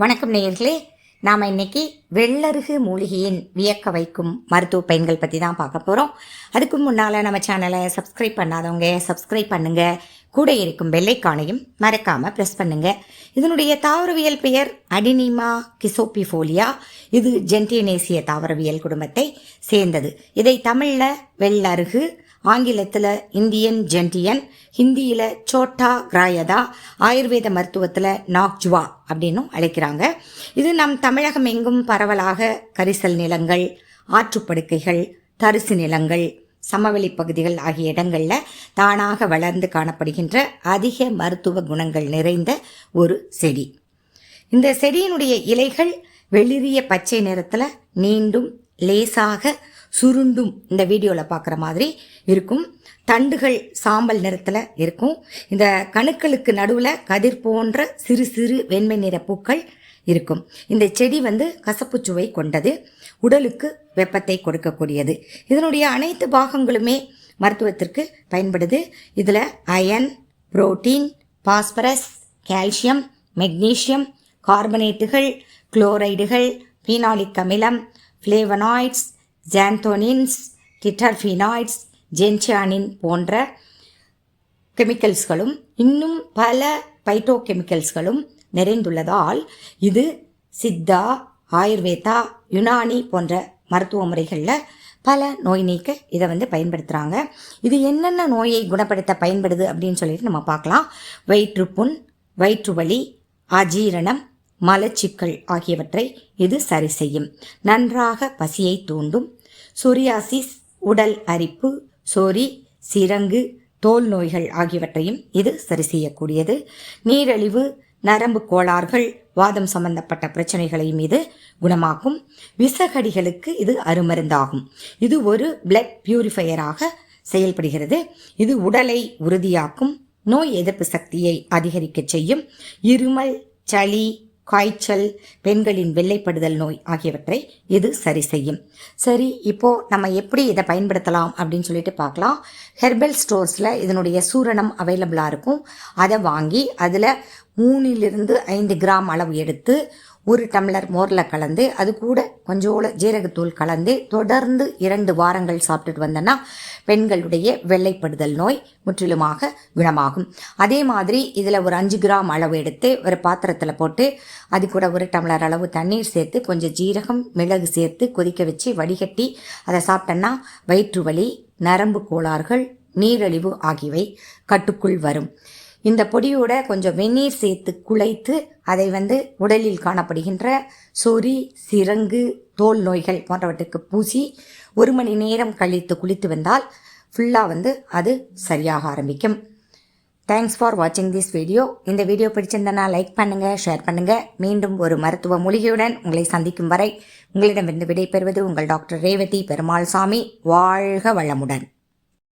வணக்கம் நேயர்களே. நாம் இன்னைக்கு வெள்ளருகு மூலிகையின் வியக்க வைக்கும் மருத்துவ பயன்கள் பற்றி தான் பார்க்க போகிறோம் அதுக்கு முன்னால் நம்ம சேனலை சப்ஸ்கிரைப் பண்ணாதவங்க சப்ஸ்கிரைப் பண்ணுங்க. கூட இருக்கும் வெள்ளைக்கானையும் மறக்காமல் ப்ரெஸ் பண்ணுங்க. இதனுடைய தாவரவியல் பெயர் அடினிமா கிசோபிஃபோலியா. இது ஜென்டினேசிய தாவரவியல் குடும்பத்தை சேர்ந்தது. இதை தமிழில் வெள்ளருகு ஆங்கிலத்தில் இந்தியன் ஜென்டியன் ஹிந்தியில் சோட்டா கிராயதா ஆயுர்வேத மருத்துவத்தில் நாக்ஜுவா அப்படின்னும் அழைக்கிறாங்க. இது நம் தமிழகம் எங்கும் பரவலாக கரிசல் நிலங்கள் ஆற்றுப்படுக்கைகள் தரிசு நிலங்கள் சமவெளி பகுதிகள் ஆகிய இடங்களில் தானாக வளர்ந்து காணப்படுகின்ற அதிக மருத்துவ குணங்கள் நிறைந்த ஒரு செடி. இந்த செடியினுடைய இலைகள் வெளிரிய பச்சை நிறத்தில் நீண்டும் லேசாக சுருண்டும் இந்த வீடியோவில் பார்க்குற மாதிரி இருக்கும். தண்டுகள் சாம்பல் நிறத்தில் இருக்கும். இந்த கணுக்களுக்கு நடுவில் கதிர் போன்ற சிறு சிறு வெண்மை நிற பூக்கள் இருக்கும். இந்த செடி வந்து கசப்பு சுவை கொண்டது. உடலுக்கு வெப்பத்தை கொடுக்கக்கூடியது. இதனுடைய அனைத்து பாகங்களுமே மருத்துவத்திற்கு பயன்படுது. இதில் iron protein phosphorus calcium magnesium கார்பனேட்டுகள் குளோரைடுகள் பீனாலிக் அமிலம் ஃப்ளேவனாய்ட்ஸ் ஜாந்தோனின்ஸ் டிட்டர்ஃபினாய்ட்ஸ் ஜென்சியானின் போன்ற கெமிக்கல்ஸ்களும் இன்னும் பல பைட்டோ கெமிக்கல்ஸ்களும் நிறைந்துள்ளதால் இது சித்தா ஆயுர்வேதா யுனானி போன்ற மருத்துவ முறைகளில் பல நோய் நீக்க இதை வந்து பயன்படுத்துகிறாங்க இது என்னென்ன நோயை குணப்படுத்த பயன்படுது அப்படின்னு சொல்லிட்டு நம்ம பார்க்கலாம். வயிற்றுப்புண் வயிற்று வலி அஜீரணம் மலச்சிக்கல் ஆகியவற்றை இது சரி செய்யும். நன்றாக பசியை தூண்டும் சொரியாசிஸ் உடல் அரிப்பு சொறி சிரங்கு தோல் நோய்கள் ஆகியவற்றையும் இது சரி செய்யக்கூடியது. நீரழிவு நரம்பு கோளாறுகள் வாதம் சம்பந்தப்பட்ட பிரச்சனைகளையும் இது குணமாக்கும். விசகடிகளுக்கு இது அருமருந்தாகும். இது ஒரு பிளட் பியூரிஃபையராக செயல்படுகிறது. இது உடலை உறுதியாக்கும் நோய் எதிர்ப்பு சக்தியை அதிகரிக்க செய்யும். இருமல் சளி காய்ச்சல் பெண்களின் வெள்ளைப்படுதல் நோய் ஆகியவற்றை இது சரி செய்யும்? சரி இப்போ நம்ம எப்படி இதை பயன்படுத்தலாம் அப்படின்னு சொல்லிட்டு பார்க்கலாம். ஹெர்பல் ஸ்டோர்ஸில் இதனுடைய சூரணம் அவைலபிளாக இருக்கும். அதை வாங்கி அதில் மூணிலிருந்து ஐந்து கிராம் அளவு எடுத்து ஒரு டம்ளர் மோரில் கலந்து அது கூட கொஞ்சோடு ஜீரகத்தூள் கலந்து தொடர்ந்து இரண்டு வாரங்கள் சாப்பிட்டுட்டு வந்தோன்னா பெண்களுடைய வெள்ளைப்படுதல் நோய் முற்றிலுமாக குணமாகும். அதே மாதிரி இதில் ஒரு அஞ்சு கிராம் அளவு எடுத்து ஒரு பாத்திரத்தில் போட்டு அது கூட ஒரு டம்ளர் அளவு தண்ணீர் சேர்த்து கொஞ்சம் ஜீரகம் மிளகு சேர்த்து கொதிக்க வச்சு வடிகட்டி அதை சாப்பிட்டோன்னா வயிற்று வலி நரம்பு கோளாறுகள் நீரழிவு ஆகியவை கட்டுக்குள் வரும். இந்த பொடியோட கொஞ்சம் வெந்நீர் சேர்த்து குழைத்து அதை வந்து உடலில் காணப்படுகின்ற சொறி சிரங்கு தோல் நோய்கள் போன்றவற்றுக்கு பூசி ஒரு மணி நேரம் கழித்து குளித்து வந்தால் ஃபுல்லாக வந்து அது சரியாக ஆரம்பிக்கும். தேங்க்ஸ் ஃபார் வாட்சிங் திஸ் வீடியோ இந்த வீடியோ பிடிச்சிருந்தனா லைக் பண்ணுங்கள் ஷேர் பண்ணுங்கள் மீண்டும் ஒரு மருத்துவ மூலிகையுடன் உங்களை சந்திக்கும் வரை உங்களிடமிருந்து விடைபெறுவது உங்கள் டாக்டர் ரேவதி பெருமாள் சாமி வாழ்க வளமுடன்.